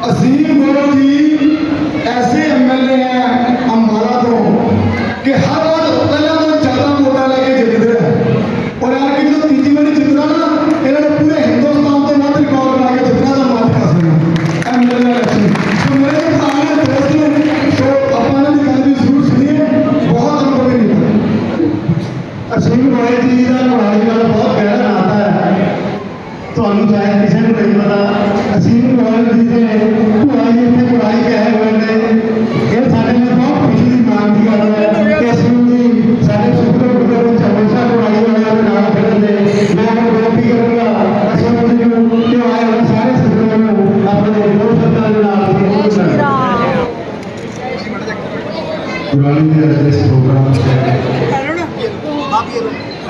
असीम गोरो जी, ऐसे एमएलए हैं अम्बाला तो कि हर बार तो पहला तो ज़्यादा वोटा लेके जीतते हैं। और यार कि जो तो तीजी बारी जितना ना, इन्होंने पूरे हिंदुस्तान तो मत रिकॉर्ड बना के जितना तो मत कर सकते एमएलए इलेक्शन तो मेरे सारे दोस्तों तो अपना ने गल भी ज़रूर सुनिए, बहुत अनुभवी नहीं असीम गोरे जी का कहानी का बहुत ਤੁਹਾਨੂੰ ਸ਼ਾਇਦ ਕਿਸੇ ਨੂੰ ਨਹੀਂ ਪਤਾ ਅਸੀਮ ਗੋਇਲ ਜੀ ਦੇ ਭੂਆ ਜੀ ਇੱਥੇ ਕੁਰਾਲੀ ਕਹਿ ਹੋਏ ਨੇ। ਇਹ ਸਾਡੇ ਲਈ ਬਹੁਤ ਖੁਸ਼ੀ ਦੀ ਮਾਣ ਦੀ ਗੱਲ ਹੈ ਕਿ ਅਸੀਮ ਜੀ ਸਾਡੇ ਸੁਪਰ ਗੁਰੂ ਵਿੱਚ ਹਮੇਸ਼ਾ ਕੁਰਾਲੀ ਵਾਲਿਆਂ ਦੇ ਨਾਲ ਖੜ੍ਹਦੇ ਨੇ ਮੈਂ ਹੁਣ ਬੇਨਤੀ ਕਰੂੰਗਾ ਅਸੀਮ ਜੀ ਨੂੰ ਕਿ ਉਹ ਆਏ ਹੋਏ ਸਾਰੇ ਸੱਜਣਾਂ ਨੂੰ ਆਪਣੇ ਦੋਸਤ ਸ਼ਬਦਾਂ ਦੇ ਨਾਲ ਕੁਰਾਲੀ ਦੇ ਅੱਜ ਇਸ ਪ੍ਰੋਗਰਾਮ 'ਚ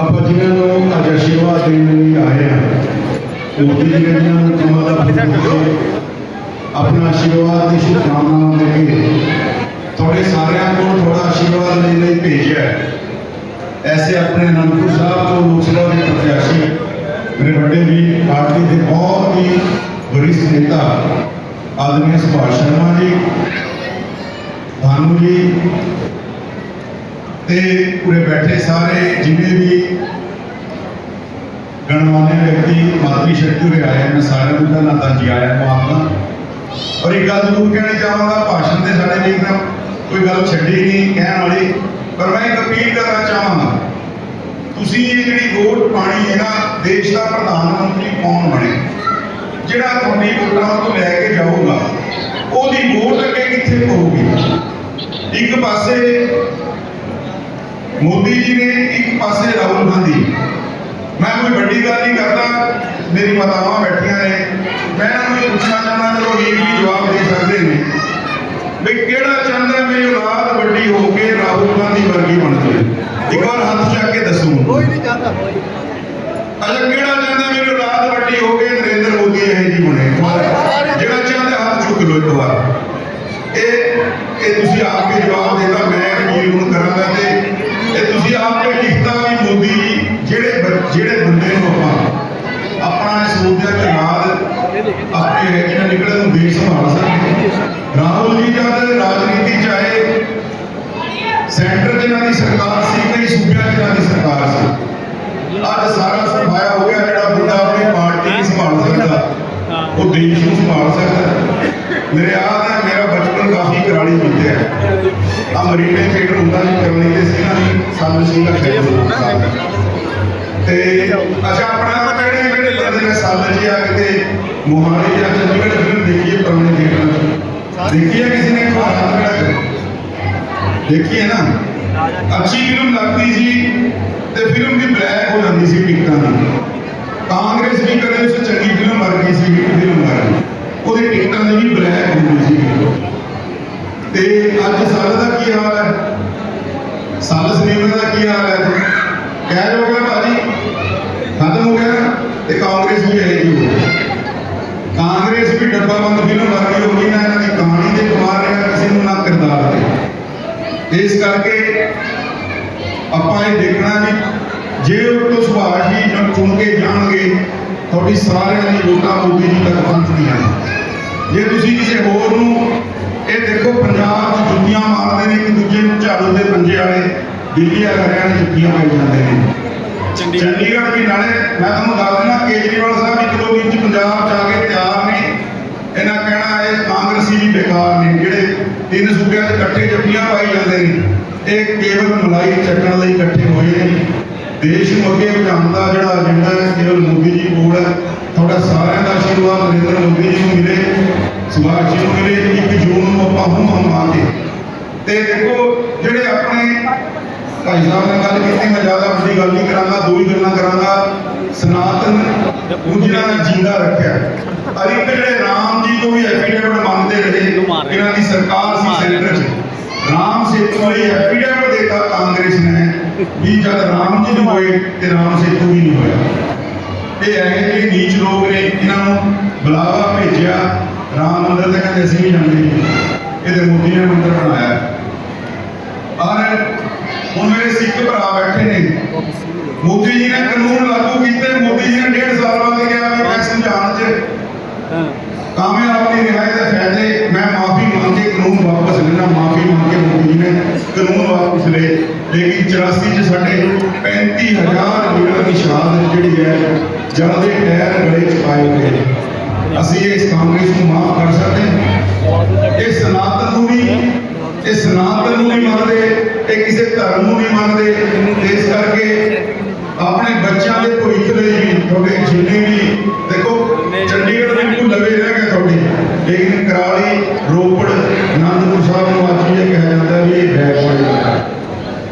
ਆਪਾਂ ਜਿਨ੍ਹਾਂ ਨੂੰ ਅੱਜ ਆਸ਼ੀਰਵਾਦ ਦੇਣ ਲਈ ਆਏ ਦੂਜੀ ਜਿਹੜੀਆਂ ਉਹਨਾਂ ਦਾ ਆਪਣਾ ਆਸ਼ੀਰਵਾਦ ਦੀ ਸ਼ੁਭਕਾਮਨਾਵਾਂ ਦੇ ਕੇ ਤੁਹਾਡੇ ਸਾਰਿਆਂ ਕੋਲ ਥੋੜਾ ਆਸ਼ੀਰਵਾਦ ਲੈਣ ਲਈ ਭੇਜਿਆ ਐਸੇ ਆਪਣੇ ਅਨੰਦਪੁਰ ਸਾਹਿਬ ਤੋਂ ਲੋਕਸਭਾ ਦੇ ਪ੍ਰਤਿਆਸ਼ੀ ਮੇਰੇ ਵੱਡੇ ਵੀ ਪਾਰਟੀ ਦੇ ਬਹੁਤ ਹੀ ਵਰਿਸ਼ਠ ਨੇਤਾ ਆਦਮੀ ਸੁਭਾਸ਼ ਸ਼ਰਮਾ ਜੀ ਭਾਨੂ ਜੀ ਤੇ ਪੂਰੇ ਬੈਠੇ ਸਾਰੇ ਜਿਵੇਂ ਵੀ ਗਣਮਾਨੇ ਵਿਅਕਤੀ ਮਾਤਰੀ ਸ਼ਕਤੀ ਉਰੇ ਆਏ ਮੈਂ ਸਾਰਿਆਂ ਨੂੰ ਪਹਿਲਾਂ ਤਾਂ ਜੀ ਆਇਆਂ ਨੂੰ ਔਰ ਇੱਕ ਗੱਲ ਜ਼ਰੂਰ ਕਹਿਣੀ ਚਾਹਾਂਗਾ, ਭਾਸ਼ਣ ਦੇ ਸਾਡੇ ਲਈ ਤਾਂ ਕੋਈ ਗੱਲ ਛੱਡੀ ਨਹੀਂ, ਕਹਿਣ ਵਾਲੀ। ਪਰ ਮੈਂ ਇੱਕ ਅਪੀਲ ਕਰਨਾ ਚਾਹਾਂਗਾ, ਤੁਸੀਂ ਇਹ ਜਿਹੜੀ ਵੋਟ ਪਾਣੀ ਹੈ ਨਾ, ਦੇਸ਼ ਦਾ ਪ੍ਰਧਾਨ ਮੰਤਰੀ ਕੌਣ ਬਣੇ? ਜਿਹੜਾ ਤੁਹਾਡੀ ਵੋਟਾਂ ਤੋਂ ਲੈ ਕੇ ਜਾਊਗਾ, ਉਹਦੀ ਵੋਟ ਅੱਗੇ ਕਿੱਥੇ ਪਊਗੀ? ਇੱਕ ਪਾਸੇ ਮੋਦੀ ਜੀ ਨੇ, ਇੱਕ ਪਾਸੇ ਰਾਹੁਲ ਗਾਂਧੀ। ਮੈਂ ਕੋਈ ਵੱਡੀ ਗੱਲ ਨਹੀਂ ਕਰਦਾ ਮੇਰੀ ਮਾਤਾਵਾਂ ਬੈਠੀਆਂ ਨੇ। ਮੈਂ ਇਹਨਾਂ ਨੂੰ ਪੁੱਛਣਾ ਚਾਹੁੰਦਾ ਚਲੋ ਵੀਰ ਵੀ ਜਵਾਬ ਦੇ ਸਕਦੇ ਨੇ ਵੀ ਕਿਹੜਾ ਚਾਹੁੰਦਾ ਮੇਰੀ ਔਲਾਦ ਵੱਡੀ ਹੋ ਕੇ ਰਾਹੁਲ ਗਾਂਧੀ ਵਰਗੀ ਬਣ ਜਾਵੇ ਇੱਕ ਵਾਰ ਹੱਥ ਚੱਕ ਕੇ ਦੱਸੋ ਕੋਈ ਨਹੀਂ ਚਾਹਤਾ ਅੱਛਾ ਕਿਹੜਾ ਚਾਹੁੰਦਾ ਮੇਰੀ ਔਲਾਦ ਵੱਡੀ ਹੋ ਕੇ ਨਰਿੰਦਰ ਮੋਦੀ ਇਹ ਜੀ ਬਣੇ? ਜਿਹੜਾ ਚਾਹੁੰਦਾ ਹੱਥ ਚੁੱਕ ਲਓ ਇੱਕ ਵਾਰ। ਇਹ ਇਹ ਤੁਸੀਂ ਆਪ ਕੇ ਜਵਾਬ ਦੇਤਾ ਮੇਰੇ ਯਾਦ ਹੈ ਮੇਰਾ ਬਚਪਨ ਕਾਫੀ ਕਰਾਲੀ ਬੀਤਿਆ ਆ ਮਰੀਨੇ ਖੇਡ ਹੁੰਦਾ ਸੀ ਕਰਾਲੀ ਦੇ ਸੀ ਨਾ, ਸਾਨੂੰ ਸਿੰਘ ਦਾ ਖੇਡ ਤੇ ਅੱਛਾ, ਆਪਣਾ ਕਿਹੜੇ ਕਿਹੜੇ ਬੰਦੇ ਸਾਲ ਜੀ ਆ ਕਿਤੇ ਮੋਹਾਲੀ ਜਾਂ ਚੰਡੀਗੜ੍ਹ ਫਿਲਮ ਦੇਖੀ ਪੁਰਾਣੇ ਥੀਏਟਰ ਦੇਖੀ ਕਿਸੇ ਨੇ ਕੋਈ ਹੱਥ ਖੜਾ ਨਾ। ਅੱਛੀ ਫਿਲਮ ਲੱਗਦੀ ਸੀ ਤੇ ਫਿਲਮ ਦੀ ਬਲੈਕ ਹੋ ਜਾਂਦੀ ਸੀ ਟਿਕਟਾਂ ਦੀ ਕਾਂਗਰਸ ਵੀ ਕਦੇ ਉਸ ਚੰਗੀ ਫਿਲਮ ਵਰਗੀ ਸੀ। ਟਿਕਟਾਂ ਦੀ ਵੀ ਬਲੈਕ ਹੁੰਦੀ ਸੀ। ਤੇ ਅੱਜ ਸਾਲ ਦਾ ਕੀ ਹਾਲ ਹੈ? ਸਾਲ ਸਿਨੇਮਾ ਦਾ ਕੀ ਹਾਲ ਹੈ? ਕਹਿ ਹੋ ਗਿਆ ਭਾਜੀ? ਖਤਮ ਹੋ ਗਿਆ ਤੇ ਕਾਂਗਰਸ ਵੀ ਹੈ ਜੀ ਕਾਂਗਰਸ ਵੀ ਡੱਬਾ ਬੰਦ ਫਿਲਮ ਵਰਗੀ ਹੋ ਗਈ ਨਾ ਇਹਨਾਂ ਦੀ ਕਹਾਣੀ ਤੇ ਕੁਮਾਰ ਰਿਹਾ, ਕਿਸੇ ਨੂੰ ਨਾ ਕਿਰਦਾਰ ਦੇ ਇਸ ਕਰਕੇ ਆਪਾਂ ਇਹ ਦੇਖਣਾ ਵੀ ਜੇ ਉਹ ਤੋਂ ਸੁਭਾਸ਼ ਜੀ ਜਦ ਚੁਣ ਕੇ ਜਾਣਗੇ, ਤੁਹਾਡੀ ਸਾਰਿਆਂ ਦੀ ਵੋਟਾਂ ਮੋਦੀ ਜੀ ਤੱਕ ਪਹੁੰਚਦੀਆਂ ਜੇ ਤੁਸੀਂ ਕਿਸੇ ਹੋਰ ਨੂੰ ਇਹ ਦੇਖੋ ਪੰਜਾਬ 'ਚ ਜੁੱਤੀਆਂ ਮਾਰਦੇ ਨੇ ਇੱਕ ਦੂਜੇ ਨੂੰ ਝਾੜੂ ਦੇ ਪੰਜੇ ਵਾਲੇ ਦਿੱਲੀ ਆ ਹਰਿਆਣਾ ਜੁੱਤੀਆਂ ਪਾਈ ਜਾਂਦੇ ਨੇ। ਚੰਡੀਗੜ੍ਹ। ਵੀ ਨਾਲੇ ਮੈਂ ਤੁਹਾਨੂੰ ਦੱਸ ਦਿੰਦਾ ਕੇਜਰੀਵਾਲ ਸਾਹਿਬ ਇੱਕ ਦੋ ਦਿਨ 'ਚ ਪੰਜਾਬ 'ਚ ਆ ਕੇ ਤਿਆਰ ਨੇ। ਇਹਨਾਂ ਕਹਿਣਾ ਇਹ ਕਾਂਗਰਸੀ ਵੀ ਬੇਕਾਰ ਨੇ ਜਿਹੜੇ ਤਿੰਨ ਸੂਬਿਆਂ 'ਚ ਇਕੱਠੇ ਜੱਫੀਆਂ ਪਾਈ ਜਾਂਦੇ ਨੇ। ਇਹ ਕੇਵਲ ਮਲਾਈ ਚੱਕਣ ਲਈ ਇਕੱਠੇ ਹੋਏ ਨੇ। ਦੇਸ਼ ਨੂੰ ਅੱਗੇ ਵਧਾਉਣ ਦਾ ਜਿਹੜਾ ਏਜੰਡਾ ਹੈ ਕੇਵਲ ਮੋਦੀ ਜੀ ਕੋਲ ਹੈ। ਤੁਹਾਡਾ ਸਾਰਿਆਂ ਦਾ ਆਸ਼ੀਰਵਾਦ ਨਰਿੰਦਰ ਮੋਦੀ ਜੀ ਨੂੰ ਮਿਲੇ। ਸੁਭਾਸ਼ ਜੀ ਨੂੰ ਮਿਲੇ ਜੂਨ ਨੂੰ ਆਪਾਂ ਹੁਮ ਹੁਮ ਤੇ ਦੇਖੋ, ਜਿਹੜੇ ਆਪਣੇ ਭਾਈ ਸਾਹਿਬ ਨੇ ਗੱਲ ਕੀਤੀ, ਮੈਂ ਜ਼ਿਆਦਾ ਵੱਡੀ ਗੱਲ ਨਹੀਂ ਕਰਾਂਗਾ, ਦੋ ਹੀ ਗੱਲਾਂ ਕਰਾਂਗਾ। ਸਨਾਤਨ ਨੂੰ ਜਿਨ੍ਹਾਂ ਨੇ ਜਿੰਦਾ ਰੱਖਿਆ ਅਰ ਜਿਹੜੇ ਰਾਮ ਜੀ ਤੋਂ ਵੀ ਐਫੀਡੇਵਿਟ ਮੰਗਦੇ ਰਹੇ ਇਹਨਾਂ ਦੀ ਸਰਕਾਰ ਸੀ ਸੈਂਟਰ 'ਚ। ਰਾਮ ਸੇਤੂ ਲਈ ਐਫੀਡੇਵਿਟ ਦਿੱਤਾ ਕਾਂਗਰਸ ਨੇ, ਵੀ ਜਦ ਰਾਮ ਜੀ ਨੂੰ ਹੋਏ ਤੇ ਰਾਮ ਸੇਤੂ ਵੀ ਨਹੀਂ ਹੋਇਆ। ਇਹ ਐਵੇਂ ਜਿਹੜੇ ਨੀਚ ਲੋਕ ਨੇ ਇਹਨਾਂ ਨੂੰ ਬੁਲਾਵਾ ਭੇਜਿਆ। ਰਾਮ ਮੰਦਿਰ ਤੇ ਕਹਿੰਦੇ ਅਸੀਂ ਵੀ ਜਾਂਦੇ ਇਹਦੇ ਮੋਦੀ ਨੇ ਮੰਦਿਰ ਬਣਾਇਆ। ਔਰ ਹੁਣ ਮੇਰੇ ਸਿੱਖ ਭਰਾ ਬੈਠੇ ਨੇ। ਮੋਦੀ ਜੀ ਨੇ ਕਾਨੂੰਨ ਲਾਗੂ ਕੀਤੇ ਮੋਦੀ ਜੀ ਨੇ ਡੇਢ ਸਾਲ ਬਾਅਦ ਕਿਹਾ ਵੀ ਮੈਂ ਸਮਝਾਉਣ 'ਚ ਕਾਮਯਾਬ ਨਹੀਂ ਰਿਹਾ ਇਹਦੇ ਫਾਇਦੇ ਮੈਂ ਮਾਫੀ ਮੰਗ ਕੇ ਕਾਨੂੰਨ ਵਾਪਸ ਲੈਣਾ ਮਾਫੀ ਮੰਗ ਕੇ ਮੋਦੀ ਜੀ ਨੇ ਕਾਨੂੰਨ ਵਾਪਸ ਲਏ। ਲੇਕਿਨ 84 ਚ ਸਾਡੇ 35000 ਵੀਰਾਂ ਦੀ ਸ਼ਹਾਦਤ ਜਿਹੜੀ ਹੈ ਜਲ ਦੇ ਟਾਇਰ ਗਲੇ ਚ ਪਾਏ ਹੋਏ ਨੇ ਅਸੀਂ ਇਸ ਕਾਂਗਰਸ ਨੂੰ ਮਾਫ ਕਰ ਸਕਦੇ ਇਹ ਸਨਾਤਨ ਨੂੰ ਵੀ, ਇਹ ਸਨਾਤਨ ਨੂੰ ਨਹੀਂ ਮੰਨਦੇ, ਇਹ ਕਿਸੇ ਧਰਮ ਨੂੰ ਨਹੀਂ ਮੰਨਦੇ। ਇਸ ਕਰਕੇ ਆਪਣੇ ਬੱਚਿਆਂ ਦੇ ਭਵਿੱਖ ਲਈ ਵੀ, ਤੁਹਾਡੇ ਜਿੰਨੇ ਵੀ